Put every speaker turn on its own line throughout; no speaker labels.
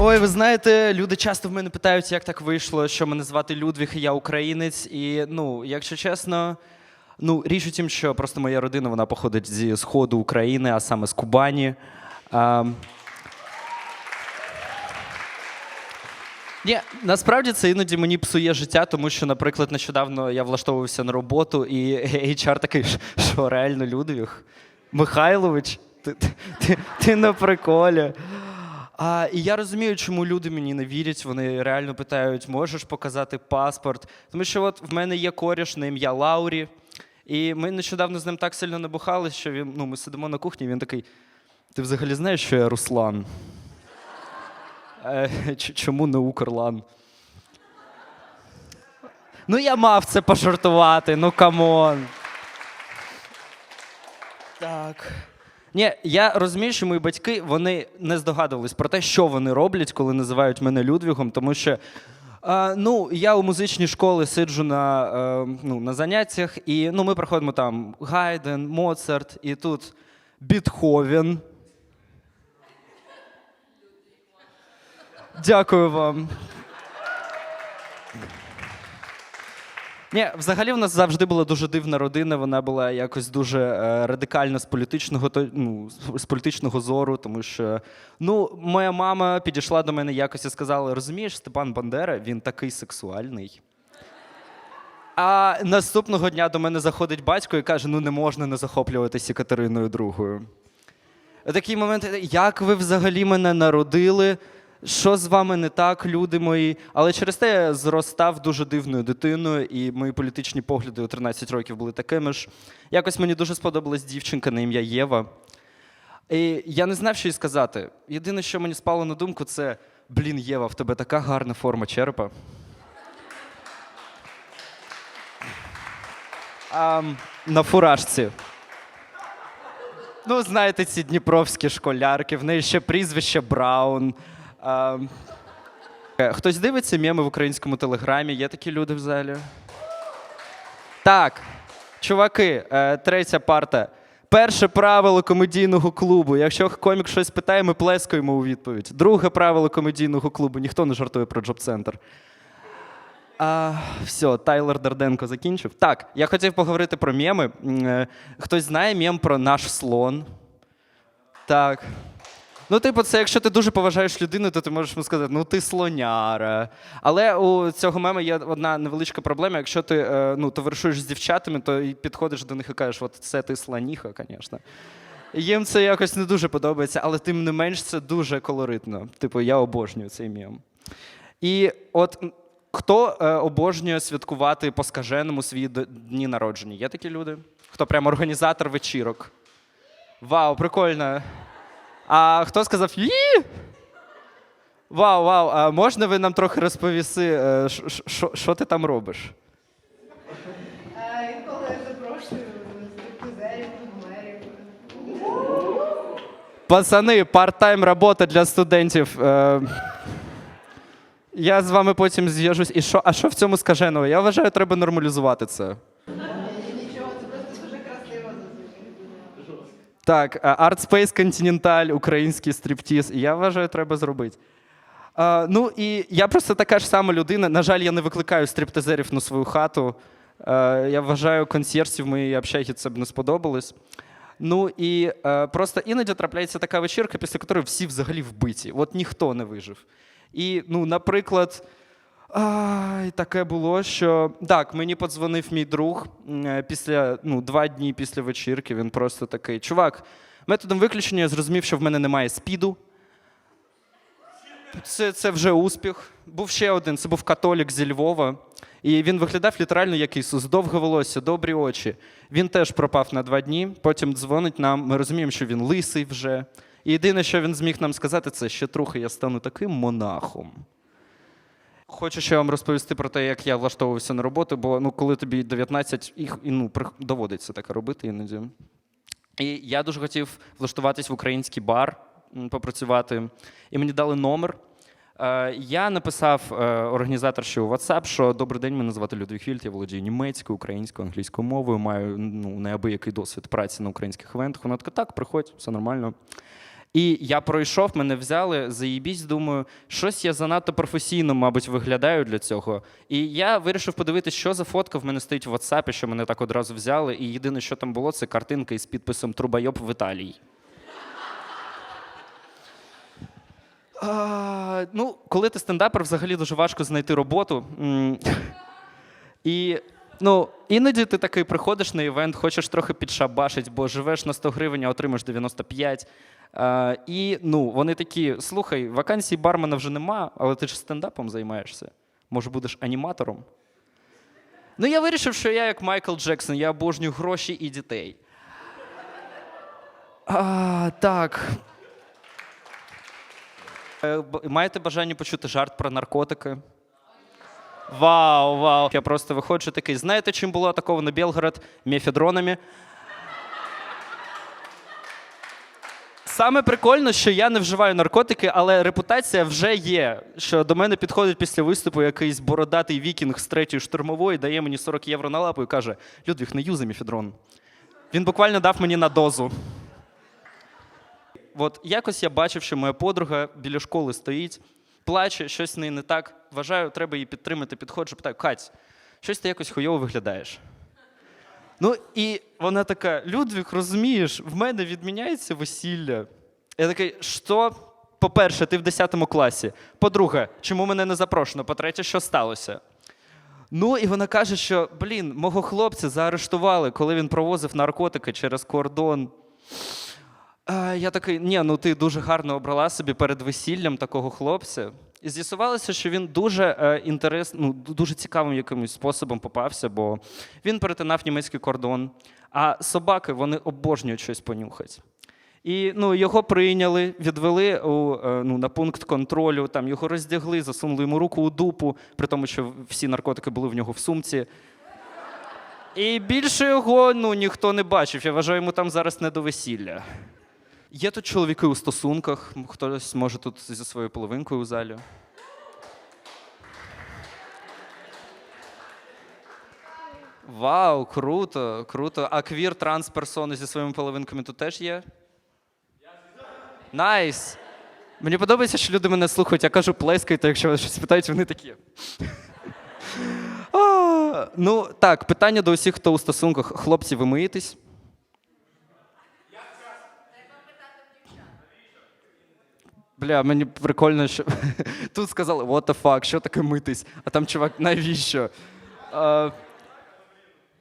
Ой, ви знаєте, люди часто в мене питають, як так вийшло, що мене звати Людвіг, і я українець. І ну, якщо чесно, ну річ у тім, що просто моя родина вона походить зі сходу України, а саме з Кубані. А, Ні, насправді це іноді мені псує життя, тому що, наприклад, нещодавно я влаштовувався на роботу, і HR такий, що реально Людвіг? Михайлович, ти, ти, ти, ти на приколі. А, і я розумію, чому люди мені не вірять. Вони реально питають, можеш показати паспорт. Тому що от в мене є коріш на ім'я Лаурі, і ми нещодавно з ним так сильно набухали, що він, ну, ми сидимо на кухні, і він такий: ти взагалі знаєш, що я Руслан? Е, чому не Укрлан? Ну, я мав це пожартувати, ну камон. Так. Ні, я розумію, що мої батьки вони не здогадувались про те, що вони роблять, коли називають мене Людвігом, тому що. е, ну, я у музичній школі сиджу на, е, ну, на заняттях, і ну, ми проходимо там Гайден, Моцарт, і тут Бітховен. Дякую вам. Ні, взагалі в нас завжди була дуже дивна родина. Вона була якось дуже е, радикальна з політичного ну, з політичного зору, тому що ну, моя мама підійшла до мене якось і сказала: розумієш, Степан Бандера, він такий сексуальний. А наступного дня до мене заходить батько і каже: ну не можна не захоплюватися Катериною другою. Такий момент, як ви взагалі мене народили? Що з вами не так, люди мої? Але через те я зростав дуже дивною дитиною, і мої політичні погляди у 13 років були такими ж. Якось мені дуже сподобалась дівчинка на ім'я Єва. І я не знав, що їй сказати. Єдине, що мені спало на думку, це: блін, Єва, в тебе така гарна форма черепа. А, на фуражці. Ну, знаєте, ці дніпровські школярки, в неї ще прізвище Браун. А, е, хтось дивиться меми в українському телеграмі? Є такі люди в залі? Так, чуваки, е, третя парта. Перше правило комедійного клубу. Якщо комік щось питає, ми плескаємо у відповідь. Друге правило комедійного клубу. Ніхто не жартує про джоб-центр. А, все, Тайлер Дарденко закінчив. Так, я хотів поговорити про меми. Е, Хтось знає мем про наш слон? Так. Ну, типу, це якщо ти дуже поважаєш людину, то ти можеш йому сказати, ну ти слоняра. Але у цього мема є одна невеличка проблема. Якщо ти е, ну, товаришуєш з дівчатами, то і підходиш до них і кажеш, от це ти слоніха, звісно. Їм це якось не дуже подобається, але тим не менш це дуже колоритно. Типу, я обожнюю цей мем. І от хто е, обожнює святкувати по скаженому свої дні народження? Є такі люди? Хто прям організатор вечірок? Вау, прикольно. А хто сказав Ї? Вау, вау. А можна ви нам трохи розповісти, е, що- ти там робиш?
А інколи я запрошую стриптизерів, мерів.
Пацани, парт-тайм робота для студентів. Е, я з вами потім зв'яжусь. І що, а що в цьому скаженого? Я вважаю, треба нормалізувати це.
Нічого, це просто дуже красиво зазвичай.
Так, е, Art Space Continental, український стриптіз. Я вважаю, треба зробити. А, ну і я просто така ж сама людина. На жаль, я не викликаю стриптизерів на свою хату. Е, я вважаю, консьєрсів моєї общаги це б не сподобалось. Ну і е, просто іноді трапляється така вечірка, після якої всі взагалі вбиті. От ніхто не вижив. І, ну, наприклад, Ай, таке було, що так, мені подзвонив мій друг е, після ну, два дні після вечірки. Він просто такий: чувак, методом виключення я зрозумів, що в мене немає спіду. Це, це вже успіх. Був ще один, це був католік зі Львова. І він виглядав літерально як Ісус, довге волосся, добрі очі. Він теж пропав на два дні, потім дзвонить нам. Ми розуміємо, що він лисий вже. І єдине, що він зміг нам сказати, це ще трохи я стану таким монахом. Хочу ще вам розповісти про те, як я влаштовувався на роботу, бо ну, коли тобі 19, їх і, ну, доводиться таке робити іноді. І я дуже хотів влаштуватись в український бар, попрацювати. І мені дали номер. Е, Я написав е, організаторші у WhatsApp, що добрий день, мене звати Людвіг Вільт, я володію німецькою, українською, англійською мовою, маю ну, неабиякий досвід праці на українських івентах. Вона така, так, приходь, все нормально. І я пройшов, мене взяли, заїбісь, думаю, щось я занадто професійно, мабуть, виглядаю для цього. І я вирішив подивитися, що за фотка в мене стоїть в WhatsApp, що мене так одразу взяли. І єдине, що там було, це картинка із підписом Трубайоб в Італії. А, ну, коли ти стендапер, взагалі дуже важко знайти роботу. І ну, іноді ти такий приходиш на івент, хочеш трохи підшабашить, бо живеш на 100 гривень, а отримаєш 95. А, і ну, вони такі: слухай, вакансій бармена вже нема, але ти ж стендапом займаєшся. Може, будеш аніматором? Ну, я вирішив, що я як Майкл Джексон, я обожнюю гроші і дітей. А, так. Е, Маєте бажання почути жарт про наркотики? Вау, вау. Я просто виходжу такий. Знаєте, чим було атаковано Белгород? Мефедронами. Саме прикольно, що я не вживаю наркотики, але репутація вже є. Що до мене підходить після виступу якийсь бородатий вікінг з третьої штурмової, дає мені 40 євро на лапу і каже: Людвіг, не юзи мефедрон. Він буквально дав мені на дозу. От якось я бачив, що моя подруга біля школи стоїть, плаче, щось не так. Вважаю, треба її підтримати. Підходжу, питаю, Кать, щось ти якось хуйово виглядаєш. Ну і вона така: Людвік, розумієш, в мене відміняється весілля. Я такий, що? По-перше, ти в 10 класі. По-друге, чому мене не запрошено? По-третє, що сталося? Ну і вона каже, що блін, мого хлопця заарештували, коли він провозив наркотики через кордон. Я такий, ні, ну ти дуже гарно обрала собі перед весіллям такого хлопця. І з'ясувалося, що він дуже е, інтерес, ну, дуже цікавим якимось способом попався, бо він перетинав німецький кордон, а собаки вони обожнюють щось понюхати. І ну, його прийняли, відвели у, е, ну, на пункт контролю, там його роздягли, засунули йому руку у дупу, при тому, що всі наркотики були в нього в сумці. І більше його ну, ніхто не бачив. Я вважаю, йому там зараз не до весілля. Є тут чоловіки у стосунках, хтось може тут зі своєю половинкою у залі. Вау, круто, круто. А квір трансперсони зі своїми половинками тут теж є? Найс. Мені подобається, що люди мене слухають, я кажу плескайте, якщо вас щось питають, вони такі. Ну, так, питання до усіх, хто у стосунках. Хлопці, ви миєтесь? Бля, мені прикольно, що тут сказали, what the fuck, що таке митись? А там чувак, навіщо? А,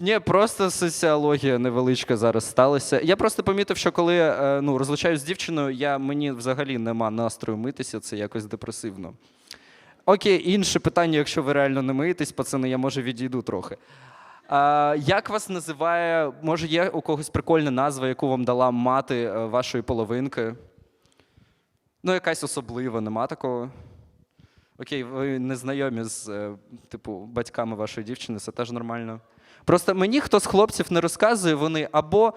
ні, просто соціологія невеличка зараз сталася. Я просто помітив, що коли е, ну, розлучаюсь з дівчиною, я, мені взагалі нема настрою митися, це якось депресивно. Окей, інше питання, якщо ви реально не миєтесь, пацани, я може відійду трохи. А, як вас називає, може, є у когось прикольна назва, яку вам дала мати е, вашої половинки? Ну, якась особлива, нема такого. Окей, ви не знайомі з е, типу, батьками вашої дівчини, це теж нормально. Просто мені хто з хлопців не розказує, вони або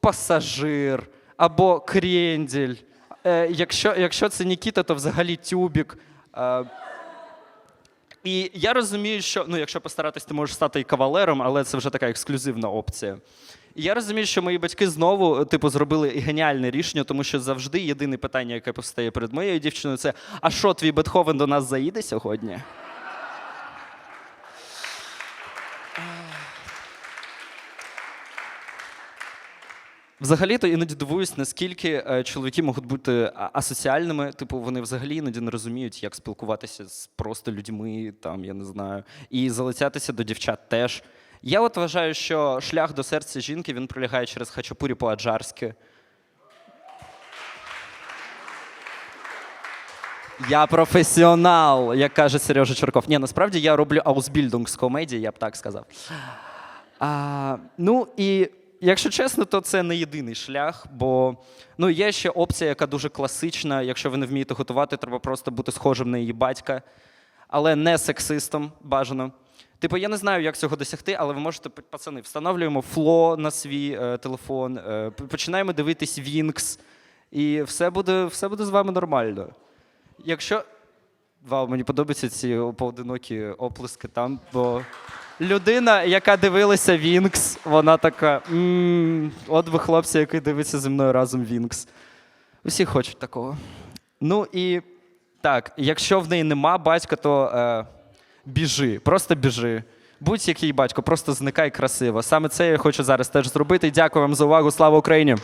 пасажир, або кренділь. Е, якщо, якщо це Нікіта, то взагалі тюбік. Е, і я розумію, що ну, якщо постаратись, ти можеш стати і кавалером, але це вже така ексклюзивна опція. Я розумію, що мої батьки знову типу, зробили геніальне рішення, тому що завжди єдине питання, яке постає перед моєю дівчиною, це: а що, твій Бетховен до нас заїде сьогодні? Взагалі-то іноді дивуюсь, наскільки е, чоловіки можуть бути асоціальними. Типу, вони взагалі іноді не розуміють, як спілкуватися з просто людьми, там, я не знаю, і залицятися до дівчат теж. Я от вважаю, що шлях до серця жінки він пролягає через хачапурі по-аджарськи. Я професіонал, як каже Сережа Чурков. Ні, насправді я роблю аусбільдинг з комедії, я б так сказав. А, ну і якщо чесно, то це не єдиний шлях, бо ну, є ще опція, яка дуже класична. Якщо ви не вмієте готувати, треба просто бути схожим на її батька, але не сексистом бажано. Типу, я не знаю, як цього досягти, але ви можете, пацани, встановлюємо фло на свій е, телефон, е, починаємо дивитись Вінкс, і все буде, все буде з вами нормально. Якщо. Вау, мені подобаються ці поодинокі оплески там, бо людина, яка дивилася Вінкс, вона така. «М, От ви хлопці, який дивиться зі мною разом Вінкс. Усі хочуть такого. Ну і так, якщо в неї нема батька, то е, біжи, просто біжи. Будь-який батько, просто зникай красиво. Саме це я хочу зараз теж зробити. Дякую вам за увагу. Слава Україні!